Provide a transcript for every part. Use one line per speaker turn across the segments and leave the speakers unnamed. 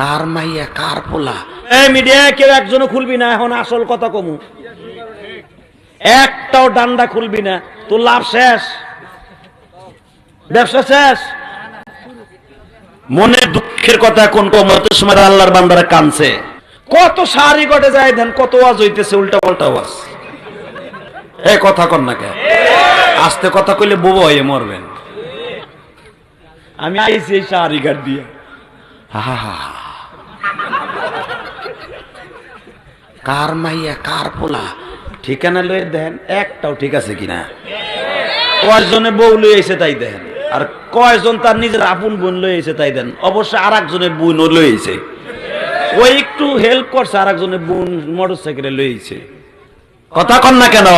কার মাইয়া কার পোলা?
এই মিডিয়া কেউ একজনও খুলবি না এখন আসল কথা কমু। একটাও ডান্ডা খুলবি না তোর লাভ শেষ। ব্যবসা শেষ।
মনের দুঃখের কথা কোন কমত সময় আল্লাহর বান্দারা কানছে
কত সারি গটে যায় দেন কত ওয়াজ হইতেছে উল্টা পাল্টা ওয়াজ।
এ কথা কন না কে আস্তে কথা কইলে বুবো হয়ে মরবেন।
আমি আইছি এই সারি গাট দিয়ে।
হা হা হা। কার মাইয়া, কার পোলা? ঠিকানা লয়ে দেন, একটাও ঠিক আছে কিনা?
কয়জনে বউ লই এসে তাই দেন, আর কয়জন তার নিজের আপন বোন লই এসে তাই দেন, অবশ্য আর একজনের বোন লইছে ওই একটু হেল্প করছে আর একজনের বোন মোটর সাইকেলে লইছে
কথা কন না কেন।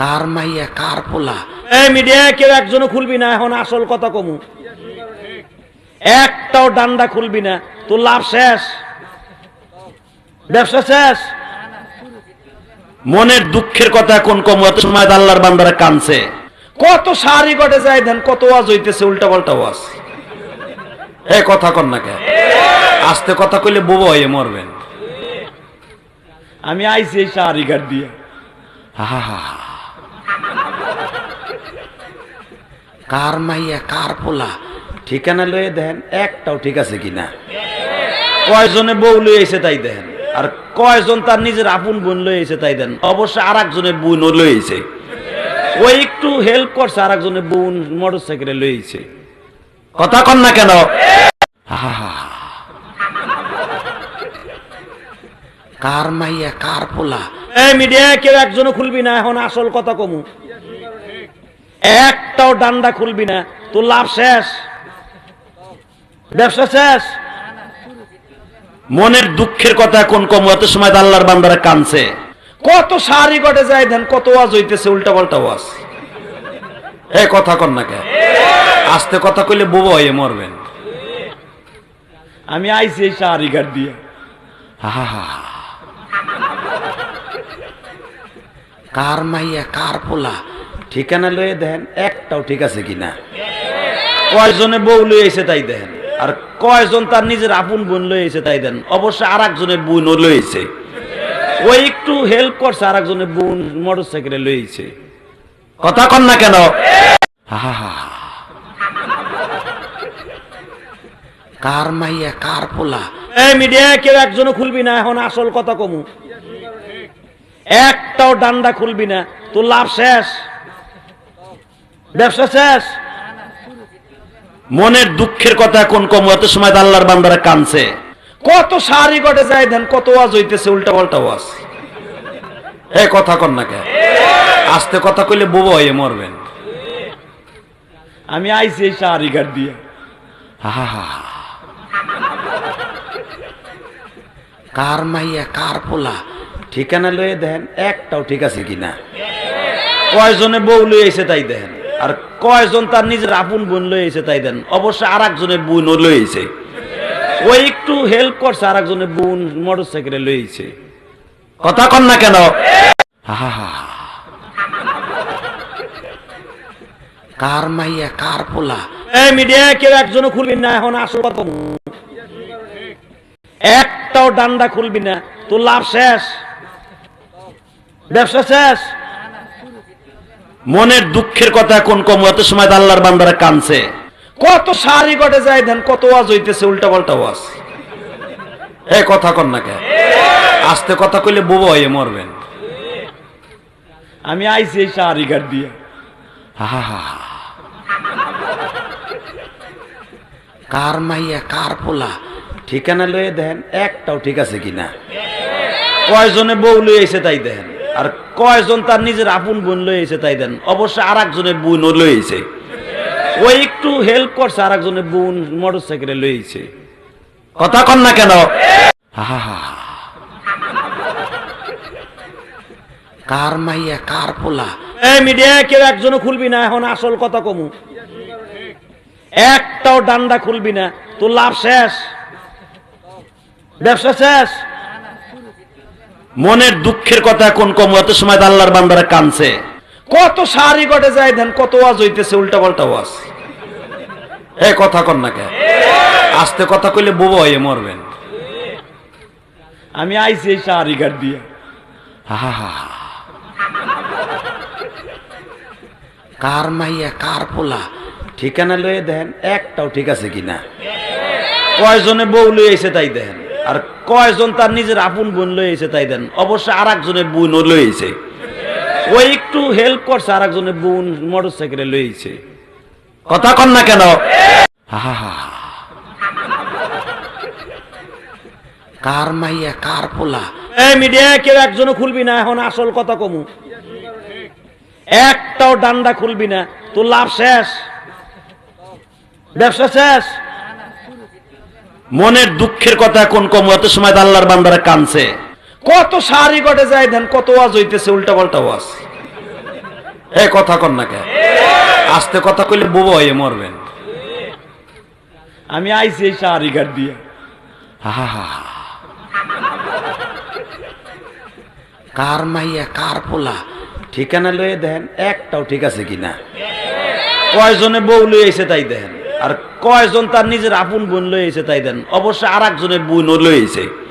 কার মাইয়া, কার পোলা?
এই মিডিয়া কেউ একজনও খুলবি না, এখন আসল কথা কমু। একটাও ডান্ডা খুলবি না, তোর লাভ শেষ। ব্যবসা শেষ।
মনের দুঃখের কথা কোন কমত সময় আল্লাহর বান্দারা কানছে
কত সারি কটে যায় দেন, কত ওয়াজ হইতেছে উল্টা পাল্টা ওয়াজ।
এ কথা কন না কে আস্তে কথা কইলে বুবো হয়ে মরবেন।
আমি আইছি এই সারি গাট দিয়ে।
আহা। কার মাইয়া, কার পোলা? ঠিকানা লয়ে দেন একটাও ঠিক আছে কিনা।
কয়জনে বউ লই এসে তাই দেন আর কয়জন তার নিজের আপন বোন লই এসে তাই দেন অবশ্য আর একজনের বোন লইছে ওই একটু হেল্প করছে আর একজনের বোন মোটর সাইকেলে লইছে
কথা কন না কেন। কার মাইয়া, কার পোলা?
এই মিডিয়া, কেউ একজনও খুলবি না, এখন আসল কথা কমু। একটাও ডান্ডা খুলবি না, তোর লাভ শেষ। ব্যবসা শেষ।
মনের দুঃখের কথা কোন এত সময় আল্লাহর বান্দারা কানছে
কত সারি কটে যায় দেন, কত ওয়াজ হইতেছে উল্টা পাল্টা ওয়াজ।
এ কথা কন না কে আস্তে কথা কইলে বুবো হয়ে মরবেন।
আমি আইছি এই সারি গাট দিয়ে।
কার মাইয়া, কার পোলা? ঠিকানা লয়ে দেন, একটাও ঠিক আছে কিনা?
কয়জনে বউ লই এসে তাই দেন। আর কয়জন তার নিজের আপন বোন লই এসে তাই দেন? অবশ্য আর একজনের বোন লইছে ওই একটু হেল্প করছে আর একজনের বোন মোটর সাইকেলে লইছে
কথা কন না কেন? কার মাইয়া, কার পোলা?
এই মিডিয়া, কেউ একজনও খুলবি না, এখন আসল কথা কমু। একটাও ডান্ডা খুলবি না, তোর লাভ শেষ। ব্যবসা শেষ।
মনের দুঃখের কথা কোন এত সময় আল্লাহর বান্দারা কানছে
কত সারি কটে যায় দেন, কত ওয়াজ হইতেছে উল্টা পাল্টা ওয়াজ।
এ কথা কন না কে আস্তে কথা কইলে বুবো হয়ে মরবেন।
আমি আইছি এই সারি গাট দিয়ে।
কার মাইয়া, কার পোলা? ঠিকানা লয়ে দেন, একটাও ঠিক আছে কিনা?
কয়জনে বউ লই এসে তাই দেন। আর কয়জন তার নিজের আপন বোন লই এসে তাই দেন? অবশ্য আর একজনের বোন লইছে ওই একটু হেল্প করছে আর একজনের বোন মোটর সাইকেলে লইছে
কথা কন না কেন? কার মাইয়া, কার পোলা?
এই মিডিয়া কেউ একজনও খুলবি না, এখন আসল কথা একটাও ডান্ডা খুলবি না, তোর লাভ শেষ। ব্যবসা শেষ।
মনের দুঃখের কথা কোন কমত সময় আল্লাহর বান্দারা কানছে
কত সারি কটে যায়, দেন কত ওয়াজ হইতেছে উল্টা পাল্টা ওয়াজ।
এ, কথা কন না কে আস্তে কথা কইলে বুবো হয়ে মরবেন।
আমি আইছি এই সারি গাট দিয়ে।
কার মাইয়া, কার পোলা? ঠিকানা লয়ে দেন, একটাও ঠিক আছে কিনা?
কয়জনে বউ লই এসে তাই দেন। আর কয়জন তার নিজের আপন বোন লই এসে তাই দেন? অবশ্য আর একজনের বোন লইছে ওই একটু হেল্প করছে আর একজনের বোন মোটর সাইকেলে লইছে
কথা কন না কেন। কার মাইয়া, কার পোলা?
এই মিডিয়া কেউ একজনও খুলবি না, এখন আসল কথা কমু। একটাও ডান্ডা খুলবি না, তোর লাভ শেষ। ব্যবসা শেষ।
মনের দুঃখের কথা কোন কমত সময় আল্লাহর বান্দারা কানছে
কত সারি কটে যায় দেন কত ওয়াজ হইতেছে উল্টা পাল্টা ওয়াজ। এ, কথা কন না কে আস্তে কথা কইলে বোবা হয়ে মরবেন। আমি আইছি এই সাহারি গাড় দিয়ে।
কার মাইয়া, কার পোলা? ঠিকানা লয়ে দেন, একটাও ঠিক আছে কিনা?
কয়জনে বউ লই এসে তাই দেন। কয়জন তার নিজের আপন বোন লই এসে তাই দেন? অবশ্য আর একজনের বোন লই এসে। ওই একটু হেল্প করছে আর একজনের বোন মোটর সাইকেলে লই কথা কন না কেন।
কার মাইয়া, কার পোলা?
এই মিডিয়া, কেউ একজনও খুলবি না, এখন আসল কথা কমু। একটাও ডান্ডা খুলবি না, তোর লাভ শেষ। ব্যবসা শেষ। মনের দুঃখের কথা কোন কম, এত সময় আল্লাহর বান্দারা কানছে কত সারি গটে যায় দেন কত ওয়াজ হইতেছে উল্টা পাল্টা ওয়াজ। এ কথা কন না কে আস্তে কথা কইলে বোবা হয়ে মরবেন। আমি আইছি এই সাহারি ঘাট দিয়ে।
কার মাইয়া, কার পোলা? ঠিকানা লয়ে দেন, একটাও ঠিক আছে কিনা?
কয়জনে বউ লই এসে তাই দেন। আর কয়জন তার নিজের আপন বোন এসে তাই দেন? অবশ্য আর একজনের বোন এসে।